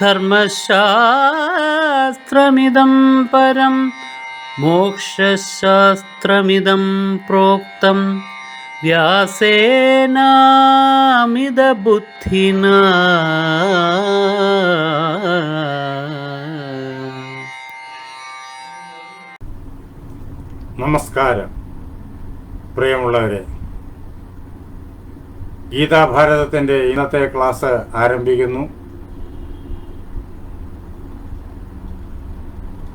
ധർമ്മശാസ്ത്രമിദം പരം മോക്ഷശാസ്ത്രമിതം പ്രോക്തം. വ്യാസേനാമിതബുദ്ധിന. നമസ്കാരം. പ്രിയമുള്ളവരെ ഗീതാഭാരതത്തിന്റെ ഇന്നത്തെ ക്ലാസ് ആരംഭിക്കുന്നു.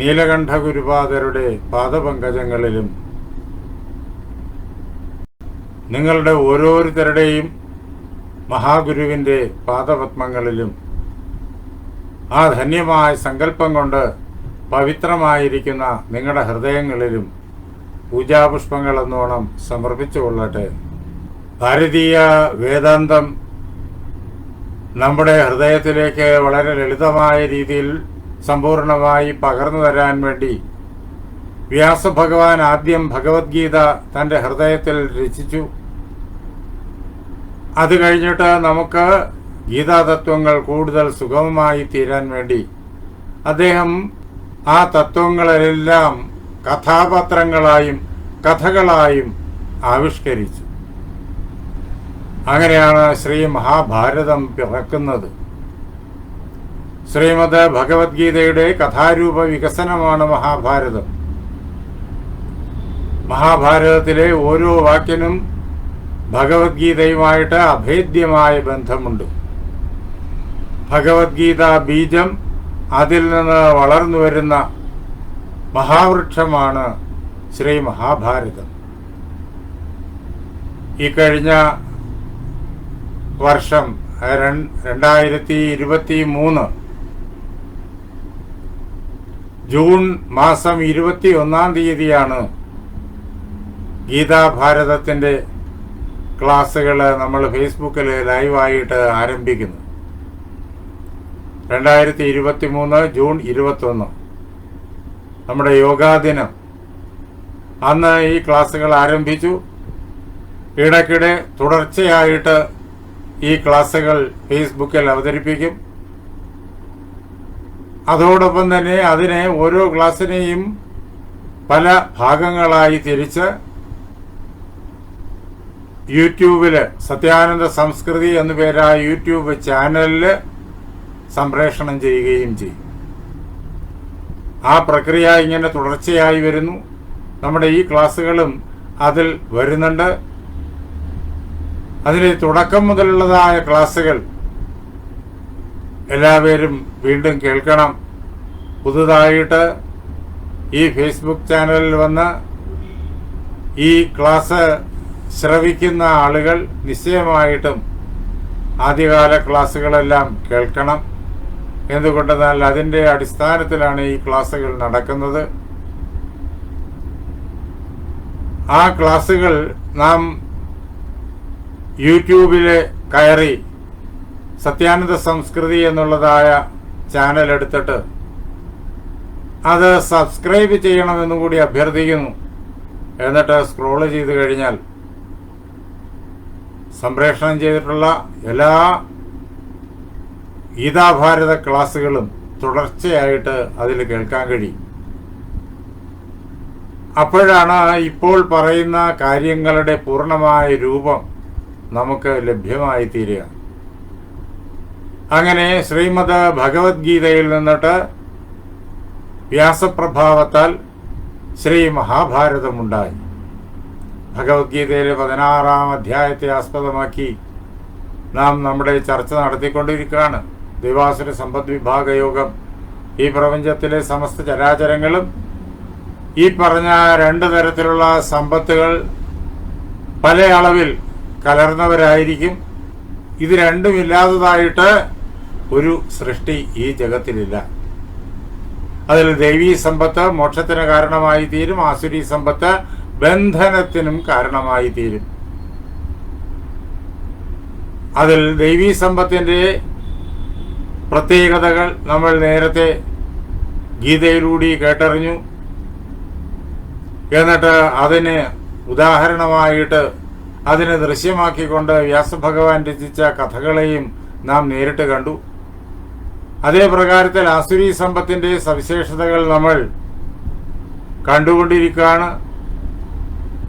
നീലകണ്ഠ ഗുരുപാദരുടെ പാദപങ്കജങ്ങളിലും നിങ്ങളുടെ ഓരോരുത്തരുടെയും മഹാഗുരുവിന്റെ പാദപത്മങ്ങളിലും ആ ധന്യമായ സങ്കല്പം കൊണ്ട് പവിത്രമായിരിക്കുന്ന നിങ്ങളുടെ ഹൃദയങ്ങളിലും പൂജാപുഷ്പങ്ങൾ എന്നോണം സമർപ്പിച്ചുകൊള്ളട്ടെ. ഭാരതീയ വേദാന്തം നമ്മുടെ ഹൃദയത്തിലേക്ക് വളരെ ലളിതമായ രീതിയിൽ സമ്പൂർണമായി പകർന്നു തരാൻ വേണ്ടി വ്യാസഭഗവാൻ ആദ്യം ഭഗവത്ഗീത തന്റെ ഹൃദയത്തിൽ രചിച്ചു. അത് കഴിഞ്ഞിട്ട് നമുക്ക് ഗീതാതത്വങ്ങൾ കൂടുതൽ സുഗമമായി തീരാൻ വേണ്ടി അദ്ദേഹം ആ തത്വങ്ങളെല്ലാം കഥാപാത്രങ്ങളായും കഥകളായും ആവിഷ്കരിച്ചു. അങ്ങനെയാണ് ശ്രീ മഹാഭാരതം പിറക്കുന്നത്. ശ്രീമദ് ഭഗവത്ഗീതയുടെ കഥാരൂപ വികസനമാണ് മഹാഭാരതം. മഹാഭാരതത്തിലെ ഓരോ വാക്യനും ഭഗവത്ഗീതയുമായിട്ട് അഭേദ്യമായ ബന്ധമുണ്ട്. ഭഗവത്ഗീത ബീജം അതിൽ നിന്ന് വളർന്നു വരുന്ന മഹാവൃക്ഷമാണ് ശ്രീ മഹാഭാരതം. ഈ കഴിഞ്ഞ വർഷം രണ്ടായിരത്തി ഇരുപത്തി മൂന്ന് ജൂൺ മാസം ഇരുപത്തി ഒന്നാം തീയതിയാണ് ഗീതാഭാരതത്തിന്റെ ക്ലാസ്സുകൾ നമ്മൾ ഫേസ്ബുക്കിൽ ലൈവായിട്ട് ആരംഭിക്കുന്നത്. രണ്ടായിരത്തി ഇരുപത്തി മൂന്ന് ജൂൺ ഇരുപത്തൊന്ന്. നമ്മുടെ യോഗാ ദിനം അന്ന് ഈ ക്ലാസ്സുകൾ ആരംഭിച്ചു. ഇടയ്ക്കിടെ തുടർച്ചയായിട്ട് ഈ ക്ലാസ്സുകൾ ഫേസ്ബുക്കിൽ അവതരിപ്പിക്കും. അതോടൊപ്പം തന്നെ അതിനെ ഓരോ ക്ലാസ്സിനെയും പല ഭാഗങ്ങളായി തിരിച്ച് യൂട്യൂബിൽ സത്യാനന്ദ സംസ്കൃതി എന്നു പേരായ യൂട്യൂബ് ചാനലിൽ സംപ്രേഷണം ചെയ്യുകയും ചെയ്യും. ആ പ്രക്രിയ ഇങ്ങനെ തുടർച്ചയായി വരുന്നു. നമ്മുടെ ഈ ക്ലാസ്സുകളും അതിൽ വരുന്നുണ്ട്. അതിലെ തുടക്കം മുതലുള്ളതായ ക്ലാസ്സുകൾ എല്ലാവരും വീണ്ടും കേൾക്കണം. പുതുതായിട്ട് ഈ ഫേസ്ബുക്ക് ചാനലിൽ വന്ന് ഈ ക്ലാസ് ശ്രവിക്കുന്ന ആളുകൾ നിശ്ചയമായിട്ടും ആദ്യകാല ക്ലാസ്സുകളെല്ലാം കേൾക്കണം. എന്തുകൊണ്ടെന്നാൽ അതിന്റെ അടിസ്ഥാനത്തിലാണ് ഈ ക്ലാസ്സുകൾ നടക്കുന്നത്. ആ ക്ലാസ്സുകൾ നാം യൂട്യൂബിൽ കയറി സത്യാനന്ദ സംസ്കൃതി എന്നുള്ളതായ ചാനൽ എടുത്തിട്ട് അത് സബ്സ്ക്രൈബ് ചെയ്യണമെന്നും കൂടി അഭ്യർത്ഥിക്കുന്നു. എന്നിട്ട് സ്ക്രോൾ ചെയ്ത് കഴിഞ്ഞാൽ സംപ്രേഷണം ചെയ്തിട്ടുള്ള എല്ലാ ഗീതാഭാരത ക്ലാസ്സുകളും തുടർച്ചയായിട്ട് അതിൽ കേൾക്കാൻ കഴിയും. അപ്പോഴാണ് ഇപ്പോൾ പറയുന്ന കാര്യങ്ങളുടെ പൂർണമായ രൂപം നമുക്ക് ലഭ്യമായി തീരുക അങ്ങനെ ശ്രീമദ് ഭഗവത്ഗീതയിൽ നിന്നിട്ട് വ്യാസപ്രഭാവത്താൽ ശ്രീ മഹാഭാരതമുണ്ടായി. ഭഗവത്ഗീതയിലെ പതിനാറാം അധ്യായത്തെ ആസ്പദമാക്കി നാം നമ്മുടെ ചർച്ച നടത്തിക്കൊണ്ടിരിക്കുകയാണ്. ദിവാസുര സമ്പദ് വിഭാഗ യോഗം ഈ പ്രപഞ്ചത്തിലെ സമസ്ത ചരാചരങ്ങളും ഈ പറഞ്ഞ രണ്ട് തരത്തിലുള്ള സമ്പത്തുകൾ പല അളവിൽ കലർന്നവരായിരിക്കും. ഇത് രണ്ടും ഇല്ലാത്തതായിട്ട് ഒരു സൃഷ്ടി ഈ ജഗത്തിലില്ല. അതിൽ ദൈവീ സമ്പത്ത് മോക്ഷത്തിന് കാരണമായി തീരും ആസുരി സമ്പത്ത് ബന്ധനത്തിനും കാരണമായി തീരും. അതിൽ ദൈവീ സമ്പത്തിന്റെ പ്രത്യേകതകൾ നമ്മൾ നേരത്തെ ഗീതയിലൂടെ കേട്ടറിഞ്ഞു. എന്നിട്ട് അതിന് ഉദാഹരണമായിട്ട് അതിനെ ദൃശ്യമാക്കിക്കൊണ്ട് വ്യാസഭഗവാൻ രചിച്ച കഥകളെയും നാം നേരിട്ട് കണ്ടു. അതേ പ്രകാരത്തിൽ ആസുരി സമ്പത്തിന്റെ സവിശേഷതകൾ നമ്മൾ കണ്ടുകൊണ്ടിരിക്കുകയാണ്.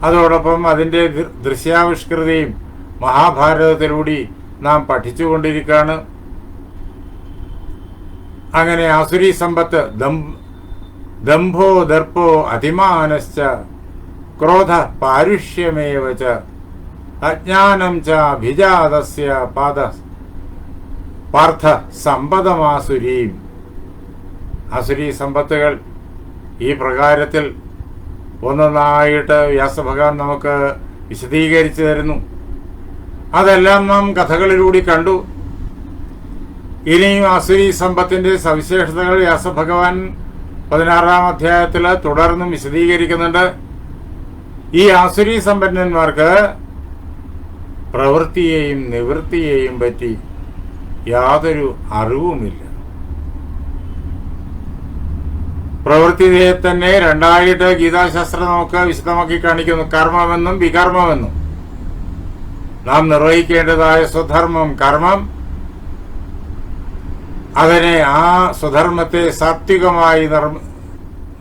അതോടൊപ്പം അതിന്റെ ദൃ- ദൃശ്യാവിഷ്കൃതിയും മഹാഭാരതത്തിലൂടെ നാം പഠിച്ചുകൊണ്ടിരിക്കുകയാണ്. അങ്ങനെ അസുരി സമ്പത്ത് ദംഭോ ദർപ്പോ അതിമാനശ്ച ക്രോധ പാരുഷ്യമേവ അജ്ഞാനം ച ഭിജാതസ്യ പാദ പാർത്ഥ സമ്പദമാസുരീം. അസുരി സമ്പത്തുകൾ ഈ പ്രകാരത്തിൽ ഒന്നൊന്നായിട്ട് വ്യാസഭഗവാൻ നമുക്ക് വിശദീകരിച്ചു തരുന്നു. അതെല്ലാം നാം കഥകളിലൂടെ കണ്ടു. ഇനിയും അസുരി സമ്പത്തിന്റെ സവിശേഷതകൾ വ്യാസഭഗവാൻ പതിനാറാം അധ്യായത്തിൽ തുടർന്നും വിശദീകരിക്കുന്നുണ്ട്. ഈ ആസുരി സമ്പന്നന്മാർക്ക് പ്രവൃത്തിയെയും നിവൃത്തിയെയും പറ്റി യാതൊരു അറിവുമില്ല. പ്രവൃത്തിയെ തന്നെ രണ്ടായിട്ട് ഗീതാശാസ്ത്രം നമുക്ക് വിശദമാക്കി കാണിക്കുന്നു. കർമ്മമെന്നും വികർമ്മമെന്നും. നാം നിർവഹിക്കേണ്ടതായ സ്വധർമ്മം കർമ്മം. അതിനെ ആ സ്വധർമ്മത്തെ സാത്വികമായി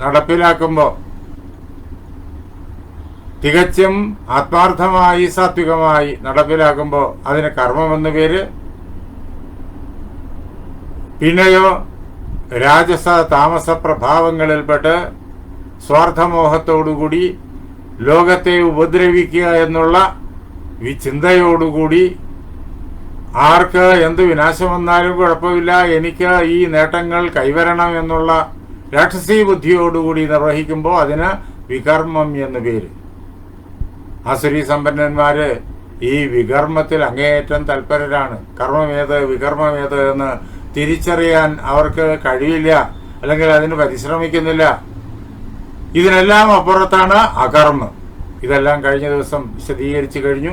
നടപ്പിലാക്കുമ്പോൾ തികച്ചും ആത്മാർത്ഥമായി സാത്വികമായി നടപ്പിലാക്കുമ്പോൾ അതിന് കർമ്മമെന്ന് പേര് പിന്നെയോ രാജസ താമസ പ്രഭാവങ്ങളിൽപ്പെട്ട് സ്വാർത്ഥമോഹത്തോടുകൂടി ലോകത്തെ ഉപദ്രവിക്കുക എന്നുള്ള ഈ ചിന്തയോടുകൂടി ആർക്ക് എന്ത് വിനാശം വന്നാലും കുഴപ്പമില്ല എനിക്ക് ഈ നേട്ടങ്ങൾ കൈവരണം എന്നുള്ള രാക്ഷസീ ബുദ്ധിയോടുകൂടി നിർവഹിക്കുമ്പോൾ അതിന് വികർമ്മം എന്ന് പേര്. അസുരി സമ്പന്നന്മാര് ഈ വികർമ്മത്തിൽ അങ്ങേയറ്റം തൽപരരാണ്. കർമ്മമേത് വികർമ്മമേത് എന്ന് തിരിച്ചറിയാൻ അവർക്ക് കഴിയില്ല അല്ലെങ്കിൽ അതിന് പരിശ്രമിക്കുന്നില്ല. ഇതിനെല്ലാം അപ്പുറത്താണ് അകർമ്മം. ഇതെല്ലാം കഴിഞ്ഞ ദിവസം വിശദീകരിച്ചു കഴിഞ്ഞു.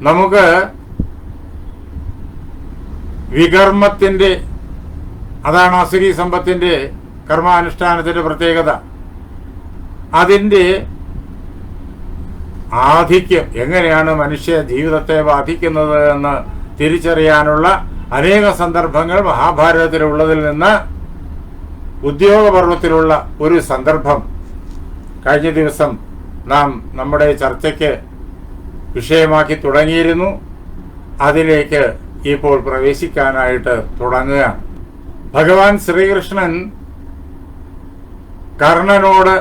നമുക്ക് വികർമ്മത്തിന്റെ അതാണ് അസുരി സമ്പത്തിന്റെ കർമാനുഷ്ഠാനത്തിന്റെ പ്രത്യേകത. അതിന്റെ ആധിക്യം എങ്ങനെയാണ് മനുഷ്യ ജീവിതത്തെ ബാധിക്കുന്നത് എന്ന് തിരിച്ചറിയാനുള്ള അനേക സന്ദർഭങ്ങൾ മഹാഭാരതത്തിലുള്ളതിൽ നിന്ന് ഉദ്യോഗപർവത്തിലുള്ള ഒരു സന്ദർഭം. കഴിഞ്ഞ ദിവസം നാം നമ്മുടെ ചർച്ചയ്ക്ക് വിഷയമാക്കി തുടങ്ങിയിരുന്നു. അതിലേക്ക് ഇപ്പോൾ പ്രവേശിക്കാനായിട്ട് തുടങ്ങുകയാണ്. ഭഗവാൻ ശ്രീകൃഷ്ണൻ കർണനോട്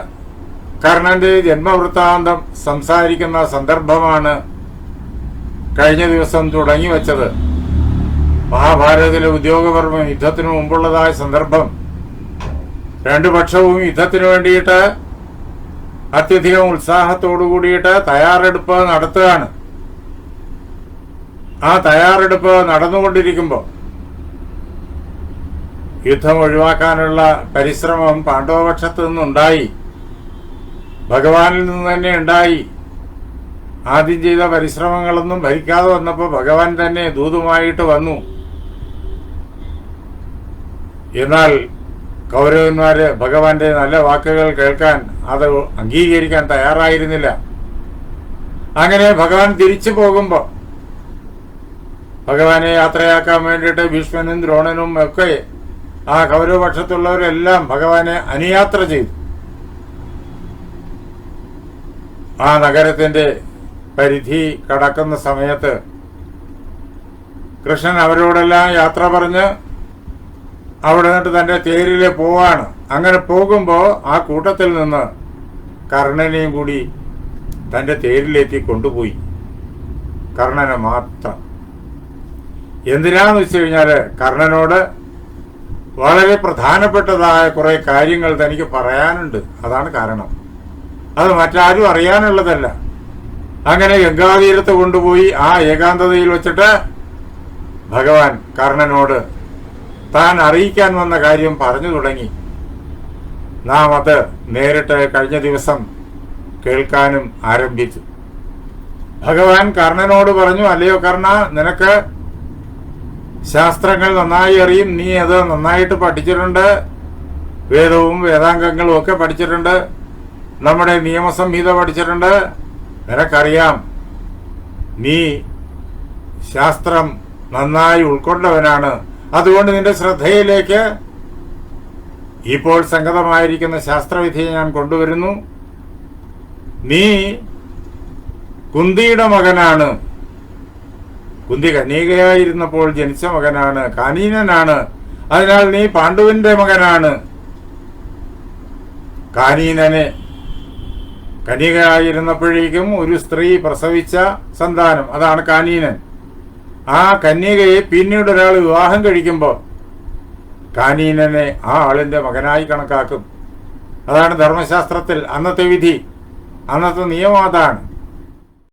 കർണന്റെ ജന്മവൃത്താന്തം സംസാരിക്കുന്ന സന്ദർഭമാണ് കഴിഞ്ഞ ദിവസം തുടങ്ങി വച്ചത്. മഹാഭാരതത്തിലെ ഉദ്യോഗപർവം യുദ്ധത്തിനു മുമ്പുള്ളതായ സന്ദർഭം. രണ്ടു പക്ഷവും യുദ്ധത്തിനു വേണ്ടിയിട്ട് അത്യധികം ഉത്സാഹത്തോടു കൂടിയിട്ട് തയ്യാറെടുപ്പ് നടത്തുകയാണ്. ആ തയ്യാറെടുപ്പ് നടന്നുകൊണ്ടിരിക്കുമ്പോൾ യുദ്ധം ഒഴിവാക്കാനുള്ള പരിശ്രമം പാണ്ഡവപക്ഷത്തു നിന്നുണ്ടായി. ഭഗവാനിൽ നിന്ന് തന്നെ ഉണ്ടായി. ആദ്യം ചെയ്ത പരിശ്രമങ്ങളൊന്നും ഭരിക്കാതെ വന്നപ്പോൾ ഭഗവാൻ തന്നെ ദൂതുമായിട്ട് വന്നു. എന്നാൽ കൗരവന്മാര് ഭഗവാന്റെ നല്ല വാക്കുകൾ കേൾക്കാൻ അത് അംഗീകരിക്കാൻ തയ്യാറായിരുന്നില്ല. അങ്ങനെ ഭഗവാൻ തിരിച്ചു പോകുമ്പോ ഭഗവാനെ യാത്രയാക്കാൻ വേണ്ടിയിട്ട് ഭീഷ്മനും ദ്രോണനും ഒക്കെ ആ കൗരവപക്ഷത്തുള്ളവരെല്ലാം ഭഗവാനെ അനുയാത്ര ചെയ്തു. ആ നഗരത്തിന്റെ പരിധി കടക്കുന്ന സമയത്ത് കൃഷ്ണൻ അവരോടെല്ലാം യാത്ര പറഞ്ഞ് അവിടെ നിന്നിട്ട് തന്റെ തേരിൽ പോവാണ്. അങ്ങനെ പോകുമ്പോൾ ആ കൂട്ടത്തിൽ നിന്ന് കർണനെയും കൂടി തന്റെ തേരിലെത്തി കൊണ്ടുപോയി. കർണനെ മാത്രം. എന്തിനാന്ന് വെച്ച് കഴിഞ്ഞാൽ കർണനോട് വളരെ പ്രധാനപ്പെട്ടതായ കുറെ കാര്യങ്ങൾ തനിക്ക് പറയാനുണ്ട്. അതാണ് കാരണം. അത് മറ്റാരും അറിയാനുള്ളതല്ല. അങ്ങനെ ഗംഗാതീരത്ത് കൊണ്ടുപോയി ആ ഏകാന്തതയിൽ വെച്ചിട്ട് ഭഗവാൻ കർണനോട് താൻ അറിയിക്കാൻ വന്ന കാര്യം പറഞ്ഞു തുടങ്ങി. നാം അത് നേരിട്ട് കഴിഞ്ഞ ദിവസം കേൾക്കാനും ആരംഭിച്ചു. ഭഗവാൻ കർണനോട് പറഞ്ഞു അല്ലയോ കർണ നിനക്ക് ശാസ്ത്രങ്ങൾ നന്നായി അറിയും. നീ അത് നന്നായിട്ട് പഠിച്ചിട്ടുണ്ട്. വേദവും വേദാംഗങ്ങളും ഒക്കെ പഠിച്ചിട്ടുണ്ട്. നമ്മുടെ നിയമസംഹിത പഠിച്ചിട്ടുണ്ട്. നിനക്കറിയാം നീ ശാസ്ത്രം നന്നായി ഉൾക്കൊണ്ടവനാണ്. അതുകൊണ്ട് നിന്റെ ശ്രദ്ധയിലേക്ക് ഇപ്പോൾ സംഗതമായിരിക്കുന്ന ശാസ്ത്രവിധിയെ ഞാൻ കൊണ്ടുവരുന്നു. നീ കുന്തിയുടെ മകനാണ്. കുന്തി കന്യകയായിരുന്നപ്പോൾ ജനിച്ച മകനാണ് കാനീനനാണ്. അതിനാൽ നീ പാണ്ഡുവിന്റെ മകനാണ്. കാനീനനെ കന്യകയായിരുന്നപ്പോഴേക്കും ഒരു സ്ത്രീ പ്രസവിച്ച സന്താനം. അതാണ് കാനീനൻ. ആ കന്യകയെ പിന്നീട് ഒരാൾ വിവാഹം കഴിക്കുമ്പോൾ കാനീനനെ ആ ആളിന്റെ മകനായി കണക്കാക്കും. അതാണ് ധർമ്മശാസ്ത്രത്തിൽ അന്നത്തെ വിധി. അന്നത്തെ നിയമം അതാണ്.